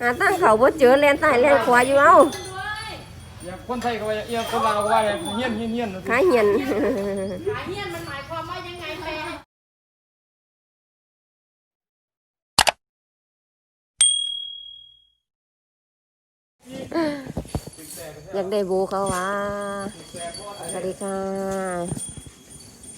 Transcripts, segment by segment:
หาตั้งเขาบ่เจอแลนใต้แลนขวาอยู่เอ้าอย่างคนไทยก็ว่าอย่างคนลาวก็ว่าอย่างเฮี้ยนเฮี้ยนเฮี้ยนขาเหียนขาเฮียนมันหมายความว่ายังไงแม่อยากได้โบเขาวะสวัสดีค่ะ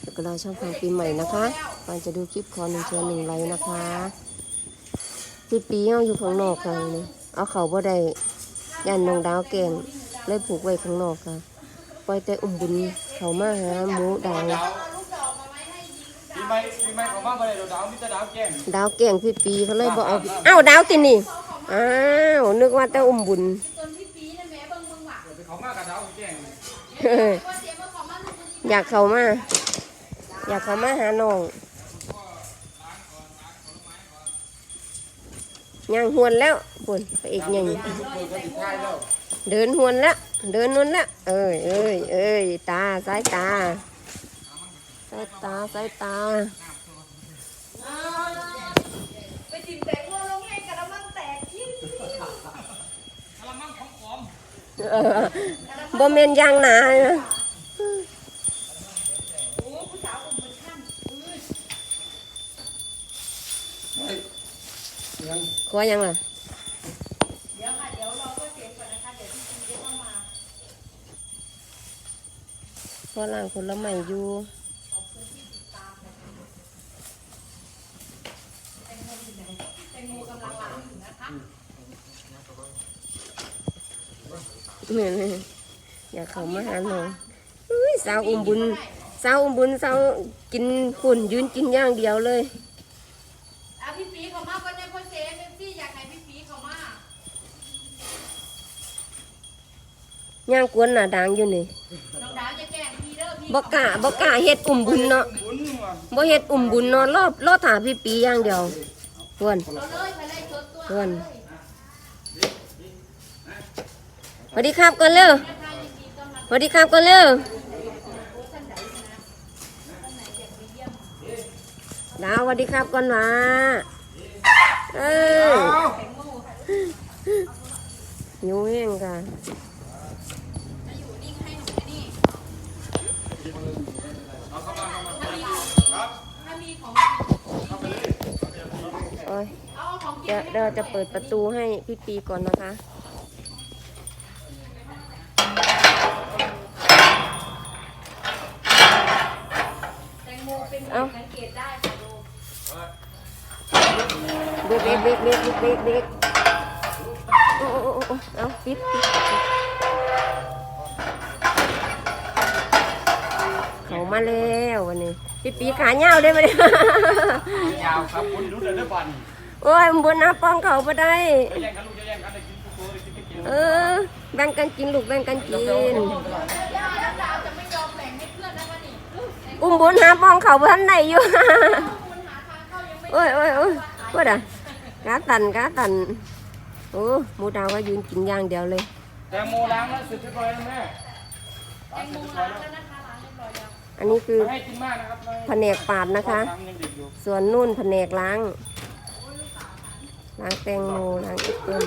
อยู่กับเราช่องฟังปีใหม่นะคะก่อนจะดูคลิปขอหนึ่งเชือหนึ่งไลค์นะคะ พี่ปีเอาอยู่ข้างนอกกันนี่เอาเขาบ่ได้ยันนองดาวแกมเลยผูกไว้ข้างนอกค่ะปล่อยแต่อุ้มบุญเขามาหาหมูดาวปีใหม่ปีใหม่ของบ้านอะไรดาวมิตรดาวแก้งดาวแกงพี่ปีเขาเลยบอกเอาเอ้าดาวตินี่อ้าวนึกว่าแต่อุ้มบุญส่วนพี่ปีนะแม่เบิ่งเบิ่งหวังไปเขามากกับดาวแก้งเฮ้ยว่าเสียมาขอมาลูกมันอยากเข้ามา อยากเข้ามาหาน้อง ย่างหวนแล้วบุญไปอีกยังเปิดก็ติดท้ายแล้วเดินหวนแล้ว เดินนวนแล้ว เอ้ยเอ้ยเอ้ยตาสายตาสายตาสายตาไปจิมแตงโมลงให้กระมังแตกที่กระมังของขอมเออบ่เมนยางหนานะ โอ้ผู้สาวอุ้มมันขั้นอุ้ย ยัง ขอยังล่ะเดี๋ยวค่ะเดี๋ยวเรอก็เสียงก่อนนะคะเดี๋ยวพี่ปีจะเข้ามาขอล่างผลไม้อยู่แตงโมกำลังล้างอยู่นะคะเหมือนเลยอยากเข้ามาหาน้องอุ้ยสาวอุ้มบุญสาวอุ้มบุญสาวกินฝุ่นยืนกินย่างเดียวเลยอะพี่ปีเขามาก็ได้พ่อเซฟเอฟซีอยากให้พี่ปีเขามา ย่างกวนหน้าดังอยู่นี่น้องดาวจะแกล้งพี่เด้อพี่บ่กล้าบ่กล้าเฮ็ดอุ้มบุญเนาะบุญว่ะบ่เฮ็ดอุ้มบุญเนาะรอบรอถาพี่ปีอย่างเดียวกวนเราเลยไปเลยชดตัวกวนสวัสดีครับก่อนเร็วนะคะยินดีต้อนรับสวัสดีครับก่อนเร็วดาวสวัสดีครับก่อนหว่าเออแตงโมหิวแห้งค่ะ อ้ยเอาของกินเดี๋ยวเดี๋ยวจะเปิดประตูให้พี่ปีก่อนนะคะแตงโมเป็นเหตุสังเกตได้ค่ะลูกเบรกเบรกเบรกเบรกเบรกเบรกโอ้โอ้โอ้โอ้เอาปิดปิดปิดเขา มาแล้ววันนี้พี่ปีขาเหี่ยวได้ไหมยาวครับบุญรู้เรื่องบันโอ้ยบนน้ำป้องเขาไปได้จะแย่งกันลูกจะแย่งกันได้กินทุกตัวได้กินไม่กินเออแบ่งกันกินลูกแบ่งกันกินย่าแล้วดาวจะไม่ยอมแบ่งให้เพื่อนนะคะนี่อุ้มบุญหาป้องเขาพันไหนอยู่คุณหาทางเข้ายังไม่โอ้ยโอ้ยโอ้ยว่าด่ะกาตันกาตันโอ้หมูดาวก็ยืนกินอย่างเดียวเลยแตงโมล้างแล้วเสร็จเรียบร้อยแล้วแม่แตงโมล้างแล้วนะคะล้างเรียบร้ อยแล้วอันนี้คือไม่ให้กินมากนะครับแผนกปาดนะคะยังเด็กอยู่ส่วนนู่นแผนกล้าง ล้างแตงโมล้างแอปเปิ้ล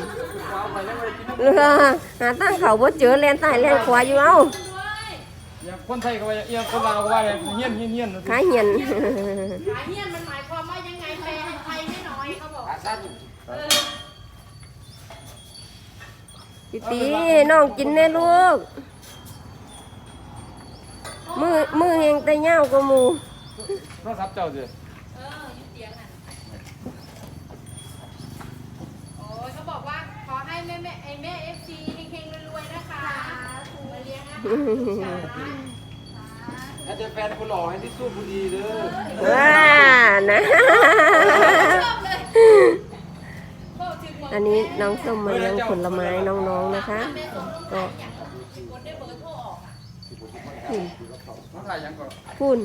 ว้าวไปแล้วเลยกินน้ำเรือหาตั้งเขาบ่เจอแลนใต้แลนขวาอยู่เอ้าอย่างคนไทยก็ว่าอย่างคนลาวก็ว่าอย่างเฮี้ยนเฮี้ยนเฮี้ยนขาเหียนขาเฮียนมันหมายความว่ายังไงแปลไทยไม่น้อยเขาบอกเออพี่ตีน้องกินแน่ลูก มือมือเฮงแต่เงาวกว่าหมูโทรศัพท์เจ้าสิเอออยู่เตียงอะโอ้ยเขาบอกว่าขอให้แม่แม่ไอแม่เอฟซีเฮงๆรวยๆนะคะมาเลี้ยงอาหารถ้าเจอแฟนคุณหล่อให้ที่สู้คุณดีเด้อว้านะ ชอบเลยบอกถึงหมดอันนี้น้องส้มมาเลี้ยงผลไม้น้องๆนะคะ แม่ส่งลงก็ไปอย่างกดได้เบอร์โทรออก อะน้องถ่ายยังก่อนพูน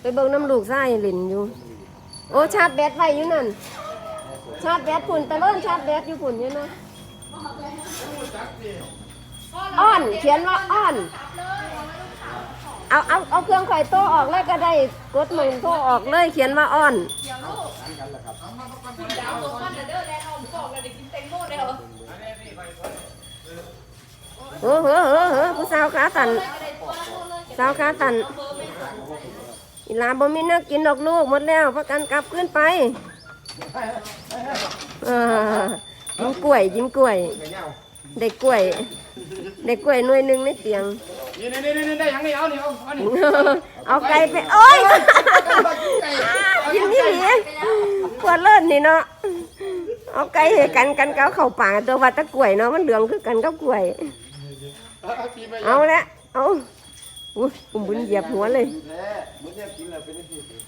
ไปเบิ่งน้ำลูกไส้หลินอยู่ โอ้ชาร์จแบตไว้อยู่นั่น ชาร์จแบตพุ่นแต่เลิ่นชาร์จแบตอยู่พุ่นอยู่เนาะอ้อนเขียนว่าอ้อน เอาเอาเอาเครื่องไข่โตออกเลยก็ได้กดหมุนโตออกเลยเขียนว่าอ้อนเดี๋ยวลูกกันแหละครับคุณดาวตัวมันเด้อแล้วเอาบอกแล้วเด็กกินแตงโมได้เหรอเออเออเออเออผู้สาวขาตัน สาวขาตันอีหลาบ่มีเนื้อกินดอกลูกหมดแล้วพักกันกลับขึ้นไปเออยิ้มกล้วยยิ้มกล้วยไก่เงาได้กล้วย ได้กล้วยหน่วยหนึ่งในเตียงนี่นี่นี่นี่ได้ยังนี่เอานี่เอาเอานี่เอาไก่ไปโอ้ยกินนี่หลีกว่าเลิศนี่เนาะเอาไก่ให้กันกันเกาเข้าปากตัวว่าแตะกล้วยเนาะมันเหลืองคือกันกับกล้วย เอาปีไปเอาละเอา อุ้กุมบุญเหยียบหัวเลย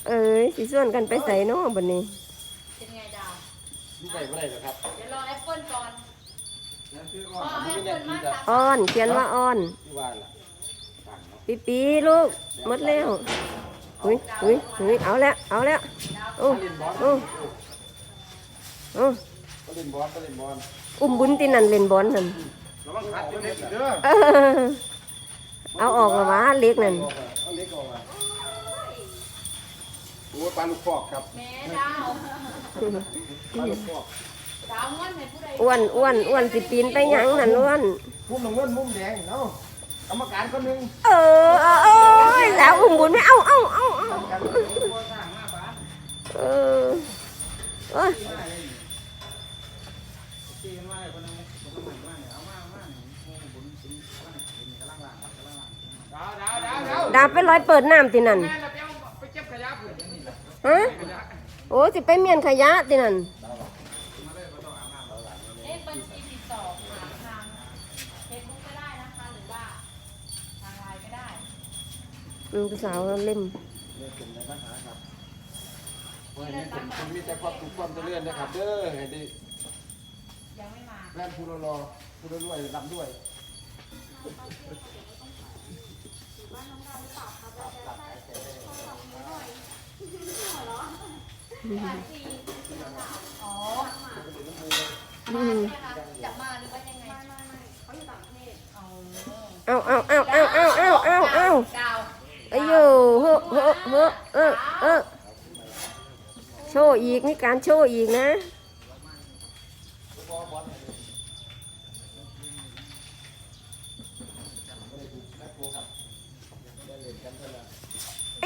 เอ้ยสีส่วนกันไปใส่เนาะบนนี้เป็นไงดาวใส่ไม่ได้หรอครับ เดี๋ยวรอแอปเปิลก่อนอ้อนเขียนว่าอ้อนปีปีลูกมดแล้วอุ้ยอุ้ยอุ้ยเอาแล้วเอาแล้วโอ้โอ้โอ้อุ้มบุญตีนันเล่นบอลนั่น เล็กๆเด้อเออเอาออกแล้ววะเล็กนั่นเอาเล็กออกมาโอ้ปลาลูกฟอกครับแม่ดาวปลาลูกฟอกดาวเงินให้ผู้ใดอ้วนอ้วนอ้วนสิปีนไปหยังนั่นอ้วนมุมน้ำเงินมุมแดงเนาะกรรมการคนหนึ่งเออเออเอ้ยแล้วอุ้มบุญไม่เอาเอาเอาเอากันเออเอ้ยดาวดาว ดาบไปร้อยเปิดน้ำที่นั่นแม่เราไปเอาไปเก็บขยะเหละฮะโอ้สิไปเมียนขยะที่นั่นเลขบัญชีติดต่อหาทางเฟซบุ๊กก็ได้นะคะ หรือว่าทางไลน์ก็ได้อืมผู้สาวเล่มเรื่องเป็นในปัญหาครับวันนี้ผมผมมีแต่ความถูกความเจริญนะครับ เด้อให้ได้ยังไม่มาแม่นผู้รอผู้รวยรับด้วย อ๋ออืมจะมาหรือว่ายังไงเขาอยู่ต่างประเทศอ๋อเอาเอาเอาเอาเอาเอาเอาเอาดาวอายุเฮ้อเฮ้อเฮ้อเออเออโชว์อีกมีการโชว์อีกนะ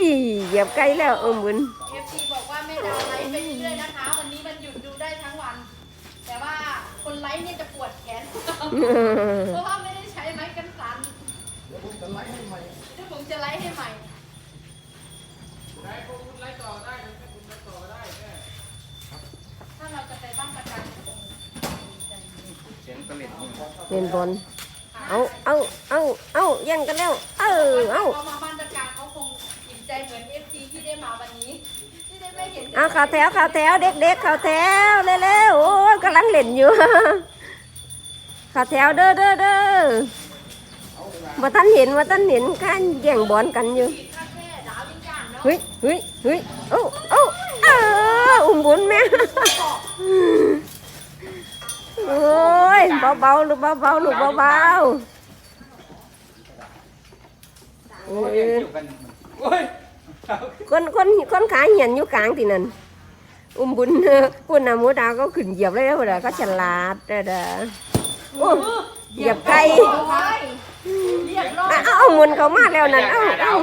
อีเหยียบไกลแล้วเออบุญเอฟซีบอกว่าแม่ดาวไลฟ์ไปเรื่อยๆนะคะ วันนี้มันหยุดดูได้ทั้งวัน แต่ว่าคนไลฟ์เนี่ยจะปวดแขน เพราะว่าไม่ได้ใช้ไม้กันสั่นเดี๋ยวผมจะไล่ให้ใหม่เดี๋ยวผมจะไลฟ์ให้ใหม่ได้พวกคุณไล่ต่อได้เดี๋ยวให้คุณไล่ต่อได้แม่ถ้าเราจะไปบ้านประกันคงดีใจเสียงตะเล็ดเล่นบอลเอาเอาเอาเอาแย่งกันแล้ว เออเอา เห็นเอาข่าวแถวข่าวแถวเด็กๆข่าวแถวเร็วๆโอ้ยกำลังเล่นอยู่ข่าวแถวเด้อเด้อเด้อว่าท่านเห็นว่าท่านเห็นการแย่งบอลกันอยู่ข้าแค่ดาวยิ่งย่างเนาะเฮ้ยเฮ้ยเฮ้ยโอ้โอ้เอออุ้มบุญแม่โอ้ยเบาๆลูกเบาๆลูกเบาๆเออโอ้ย คนคนคนขาเหียนอยู่กลางที่นั่นอุ้มบุญปุ่นน่ะหมูดาวก็ขึ้นเหยียบเลยแล้วเด้อก็ฉลาดเด้อเด้อโอ้เหยียบไก่เรียบร้อยเอาเอาหมุนเขามาแล้วนั่นเอาเอา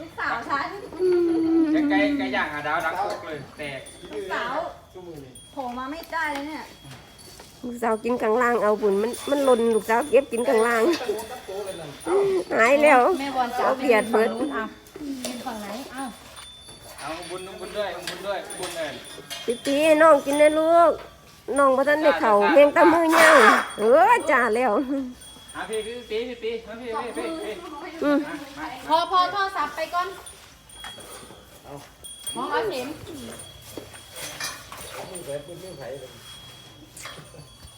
ลูกสาวฉันไก่ไก่ย่างอะดาวดักตกเลยแตกลูกสาวชั่วโมงนี้โผล่มาไม่ได้เลยเนี่ยลูกสาวกินกลางล่างเอาบุญมันมันหล่นลูกสาวเก็บกินกลางล่างหายแล้วแม่บอลจ๋าเอาเบียดเบิดอะเป็นฝั่งไหนเอ้า เอาบุญบุญด้วยบุญด้วยบุญเอิญปีปีให้น้องกินนะลูกน้องพระท่านได้เข่าเพียงแตะมือย่างเออจ้าแล้วอะพี่พี่ตีพี่ตีมาพี่พี่พี่พี่อืมพอพอโทรศัพท์ไปก่อนมองเอาเข็ม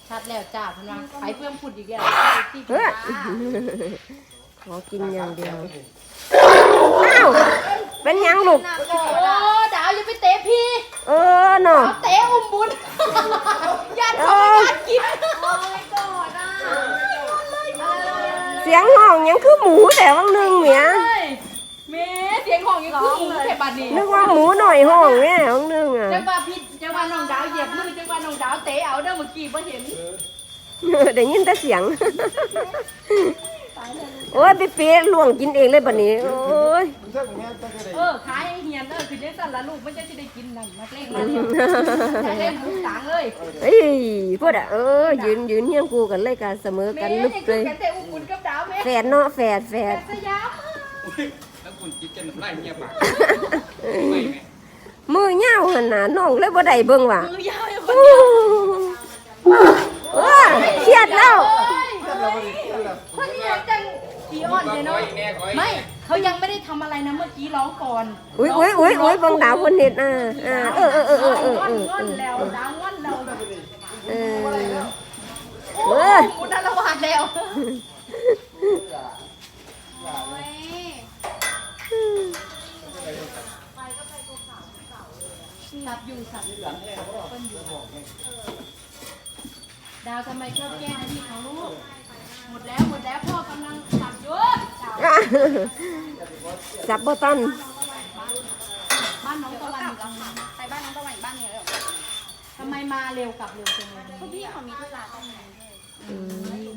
ชัดแล้วจ้าเพันว่าไปเพื่อนพูดอีกแล้วที่เฮ้ยจ้าขอกินอย่างเดียว อ้าวเป็นหยังลูก โอ้ดาวอย่าไปเตะพี่เออเนาะดาวเตะอุ้มบุญญาติเขาไม่ญาติกินโอ้ยกอดอะเสียงห้องหยังคือหมูแต่วังหนึงเมียเฮ้ยเมเสียงของยังคือหมูแถบบัดนี้นึกว่าหมูหน่อยห้องเนี่ยวังหนึงอะ จังว่าพี่น้องดาวเหยียบมือจังว่าน้องดาวเตะเอาเด้อเมื่อกี้บ่เห็น ได้ยินแต่เสียง โอ้ยไปเปี๊ยล่วงกินเองเลยบัดนี้ โอ้ยมันเท่ากับแม่ตั้งแต่เด็กเออขายให้เฮียนเออคือจังซั่นล่ะลูกมันจะสิได้กินนั่นนักเลงมาเนี่ยนักเลงทุกต่างเลยเฮ้ยพูดอะเออยืนยืนเฮียงกูกันเลยกันเสมอกันลุกเลยแม่แต่อุบุญกับดาวแม่แฝดเนาะแฝดแฝดสยามแล้วคุณคิดจะไล่เงียบปากมือเหี่ยวหันหนาน้องเลยบ่ได้เบิ่งว่ะมือยาวอยู่คโอ้นเดียวโอ้ยเครียดแล้วคนนี้จังขี้ อ่อนเลยเนาะไม่เขายังไม่ได้ทำอะไรนะเมื่อกี้ร้องก่อนอุ้ยอุ้ยอุ้ยอุ้ยเบังดาวคนเน็ตอ่าอ่าเออเออเออเออเออง่อนเออง่อนแล้วดาวง่อนแล้วเออโอ้ยมุนละวาดแล้วสับอยู่สับอยู่คนอยู่ดาวทำไมชอบแกล้งพี่เขาลูกหมดแล้วหมดแล้วพ่อกำลังสับอยู่ดาว จับบ่ตันบ้านน้องตะวันอยู่ตรงนั้นไปบ้านน้องตะวันอีกบ้านหนึงเลยเหรอทำไมมาเร็วกลับเร็วจังเลยเพราะพี่เขามีธุระตรงนั้นเลยอืม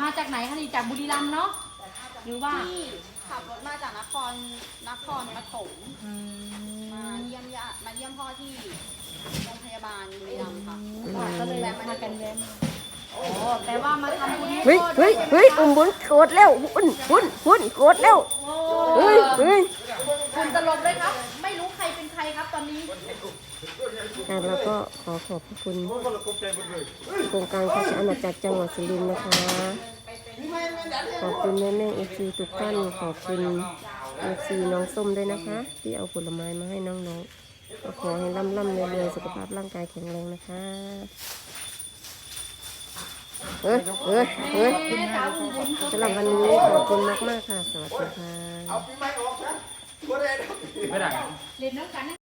มาจากไหนคะนี่จากบุรีรัมย์เนาะหรือว่าพี่ขับรถมาจากนครนครปฐมมาเยี่ยมญาติมาเยี่ยมพ่อที่โรงพยาบาลบุรีรัมย์ค่ะก็เลยมากันแวะมาอ๋อ แต่ว่ามาทำบุญให้เฮ้ยพ่อเฮ้ยเฮ้ยอุ้มบุญโกรธแล้วหุ่นหุ่นหุ่นโกรธแล้วโอ้เฮ้ยเฮ้ยคุณตลบเลยครับ ไม่รู้ใครเป็นใครครับตอนนี้ค่ะแล้วก็ขอขอบพระคุณโครงการข้าชอาณาจักรจังหวัดสุรินทร์นะคะขอบคุณแม่แม่เอฟซีทุกท่านขอบคุณเอฟซีน้องส้มด้วยนะคะ ที่เอาผลไม้มาให้น้องๆก็ขอให้ร่ำร่ำรวยรวยสุขภาพร่างกายแข็งแรงนะคะ เอ้ยเอ้ยเอ้ยสาวคุณบุญสำหรับวันนี้ขอบคุณมากๆค่ะ สวัสดีค่ะไม่ได้เรียนน้องกันนะ